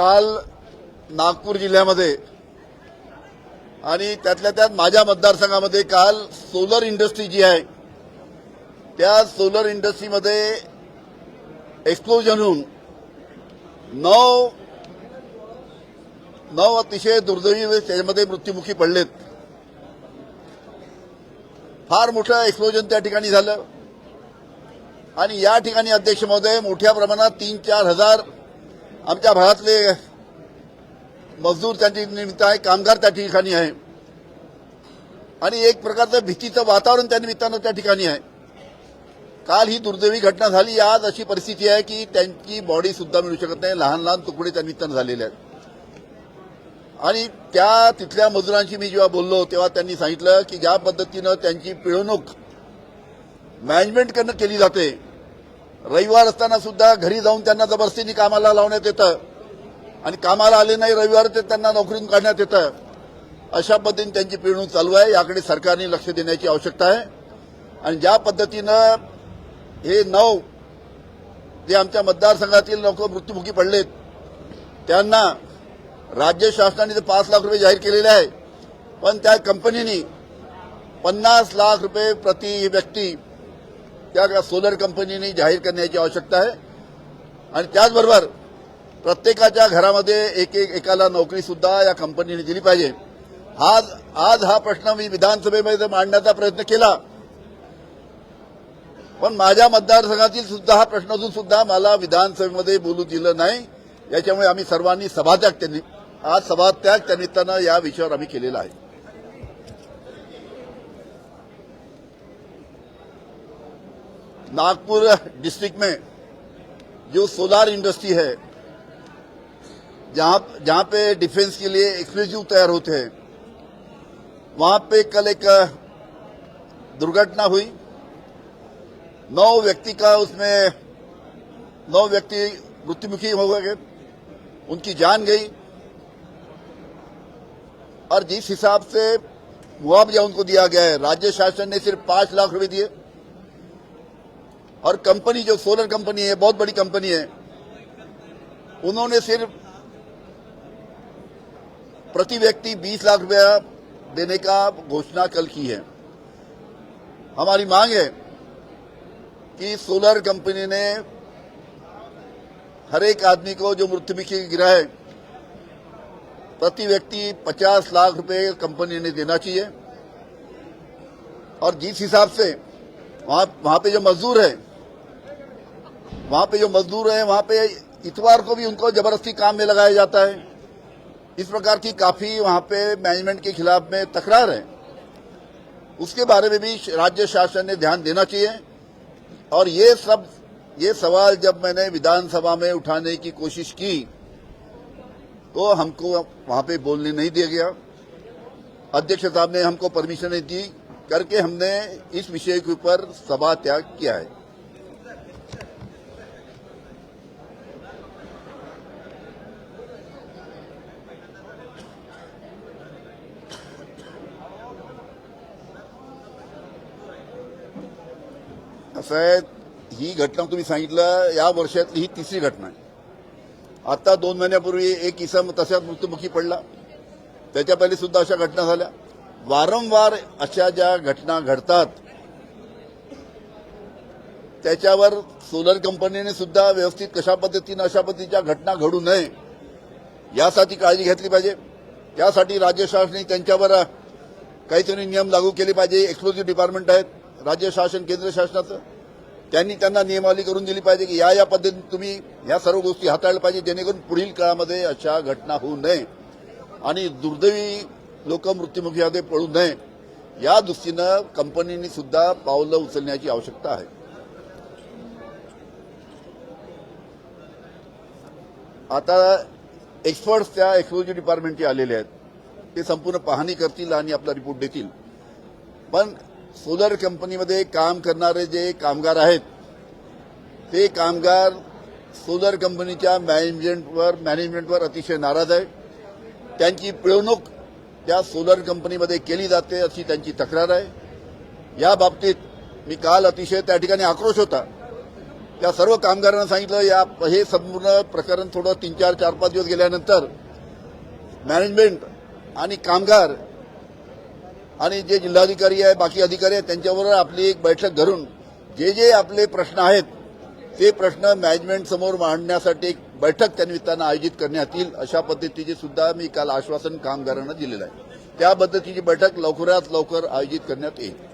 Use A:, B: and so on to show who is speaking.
A: काल नागपूर जिल्ह्यामध्ये आणि त्यातल्या त्यात माझ्या मतदारसंघामध्ये काल सोलर इंडस्ट्री जी आहे त्या सोलर इंडस्ट्रीमध्ये एक्सप्लोजन होऊन नऊ नऊ अतिशय दुर्दैवी त्याच्यामध्ये मृत्युमुखी पडलेत. फार मोठं एक्सप्लोजन त्या ठिकाणी झालं. आणि या ठिकाणी अध्यक्ष महोदय मोठ्या प्रमाणात तीन चार हजार आमच्या भागातले मजदूर त्यांची निमित्त आहे कामगार त्या ठिकाणी आहे. आणि एक प्रकारचं भीतीचं वातावरण त्या निमित्तानं त्या ठिकाणी आहे. काल ही दुर्दैवी घटना झाली. आज अशी परिस्थिती आहे की त्यांची बॉडी सुद्धा मिळू शकत नाही. लहान लहान तुकडे त्या निमित्तानं झालेले आहेत. आणि त्या तिथल्या मजुरांशी मी जेव्हा बोललो तेव्हा त्यांनी सांगितलं की ज्या पद्धतीनं त्यांची पिळवणूक मॅनेजमेंटकडनं केली जाते रविवार असताना सुद्धा घरी जाऊन त्यांना जबरदस्तीने कामाला लावण्यात येतं. आणि कामाला आले नाही रविवार ते त्यांना नोकरीतून काढण्यात येतं. अशा पद्धतीने त्यांची पिळवणूक चालू आहे. याकडे सरकारने लक्ष देण्याची आवश्यकता आहे. आणि ज्या पद्धतीनं हे नऊ जे आमच्या मतदारसंघातील लोक मृत्युमुखी पडलेत त्यांना राज्य शासनाने ते पाच लाख रुपये जाहीर केलेले आहे. पण त्या कंपनीने पन्नास लाख रुपये प्रति व्यक्ती त्या सोलर कंपनीने जाहीर करण्याची आवश्यकता आहे आणि त्याचबरोबर प्रत्येकाच्या घरामध्ये एक एक एकाला नोकरी सुद्धा या कंपनीने दिली पाहिजे. आज आज हा प्रश्न मी विधानसभेमध्ये मांडण्याचा प्रयत्न केला. पण माझ्या मतदारसंघातील सुद्धा हा प्रश्न असून सुद्धा मला विधानसभेमध्ये बोलू दिलं नाही. याच्यामुळे आम्ही सर्वांनी सभात्याग त्यांनी आज सभात्याग त्यानिमित्तानं या विषयावर आम्ही केलेला आहे. नागपुर डिस्ट्रिक्ट में जो सोलार इंडस्ट्री है, जहाँ जहाँ पे डिफेंस के लिए एक्सप्लोजिव तैयार होते हैं, वहाँ पे कल एक, दुर्घटना हुई। नौ व्यक्ति का उसमें, नौ व्यक्ति मृत्युमुखी हो गए, उनकी जान गई। और जिस हिसाब से मुआवजा उनको दिया गया है, राज्य शासन ने सिर्फ़ पाँच लाख रुपए दिए। और कंपनी जो सोलर कंपनी है, बहुत बड़ी कंपनी है, उन्होंने सिर्फ़ प्रति व्यक्ति 20 लाख रुपया देने का घोषणा कल की है। हमारी मांग है कि सोलर कंपनी ने हर एक आदमी को जो मृत्युमुखी गिरा है, प्रति व्यक्ति 50 लाख रुपए कंपनी ने देना चाहिए। और जिस हिसाब से वहाँ वहाँ पे जो मजदूर है वहाँ पे जो मजदूर है, वहाँ पे इतवार को भी उनको ज़बरदस्ती काम में लगाया जाता है। इस प्रकार की काफ़ी वहाँ पे मैनेजमेंट के खिलाफ में तकरार है। उसके बारे में भी राज्य शासन ने ध्यान देना चाहिए। और ये सब, ये सवाल जब मैंने विधानसभा में उठाने की कोशिश की तो हमको वहाँ पे बोलने नहीं दिया गया। अध्यक्ष साहब ने हमको परमिशन नहीं दी, करके हमने इस विषय के ऊपर सभा त्याग किया है। असं आहे ही घटना तुम्ही सांगितलं या वर्षातली ही तिसरी घटना आहे. आता दोन महिन्यापूर्वी एक इसम तशाच मृत्युमुखी पडला. त्याच्या पहिले सुद्धा अशा घटना झाल्या. वारंवार अशा ज्या घटना घडतात त्याच्यावर सोलर कंपनीने सुद्धा व्यवस्थित कशा पद्धतीनं अशा पद्धतीच्या घटना घडू नये यासाठी काळजी घेतली पाहिजे. त्यासाठी राज्य शासनाने त्यांच्यावर काहीतरी नियम लागू केले पाहिजे. एक्सक्लुझिव्ह डिपार्टमेंट आहेत. राज्य शासन केंद्र शासनाचं. त्यांनी त्यांना नियमावली करून दिली पाहिजे की या या पद्धतीने तुम्ही या सर्व गोष्टी हाताळल्या पाहिजे जेणेकरून पुढील काळामध्ये अशा घटना होऊ नये आणि दुर्दैवी लोक मृत्युमुखीमध्ये पडू नये. या दृष्टीनं कंपनीने सुद्धा पावलं उचलण्याची आवश्यकता आहे. आता एक्सपर्ट्स त्या एक्सक्लुझिव्ह डिपार्टमेंटचे आलेले आहेत. ते संपूर्ण पाहणी करतील आणि आपला रिपोर्ट देतील. पण सोलर कंपनीमध्ये काम करणारे जे कामगार आहेत ते कामगार सोलर कंपनीच्या मॅनेजमेंटवर मॅनेजमेंटवर अतिशय नाराज आहे. त्यांची पिळवणूक त्या सोलर कंपनीमध्ये केली जाते अशी त्यांची तक्रार आहे. या बाबतीत मी काल अतिशय त्या ठिकाणी आक्रोश होता. त्या सर्व कामगारांना सांगितलं या हे संपूर्ण प्रकरण थोडं तीन चार चार पाच दिवस गेल्यानंतर मॅनेजमेंट आणि कामगार आणि जे जिल्हाधिकारी आहे बाकी अधिकारी आहेत त्यांच्याबरोबर आपली एक बैठक धरून जे जे आपले प्रश्न आहेत ते प्रश्न मॅनेजमेंट समोर मांडण्यासाठी एक बैठक त्यानिमित्तानं आयोजित करण्यात येईल अशा पद्धतीचे सुद्धा मी काल आश्वासन कामगारांना दिलेलं आहे. त्या पद्धतीची बैठक लवकरात लवकर आयोजित करण्यात येईल.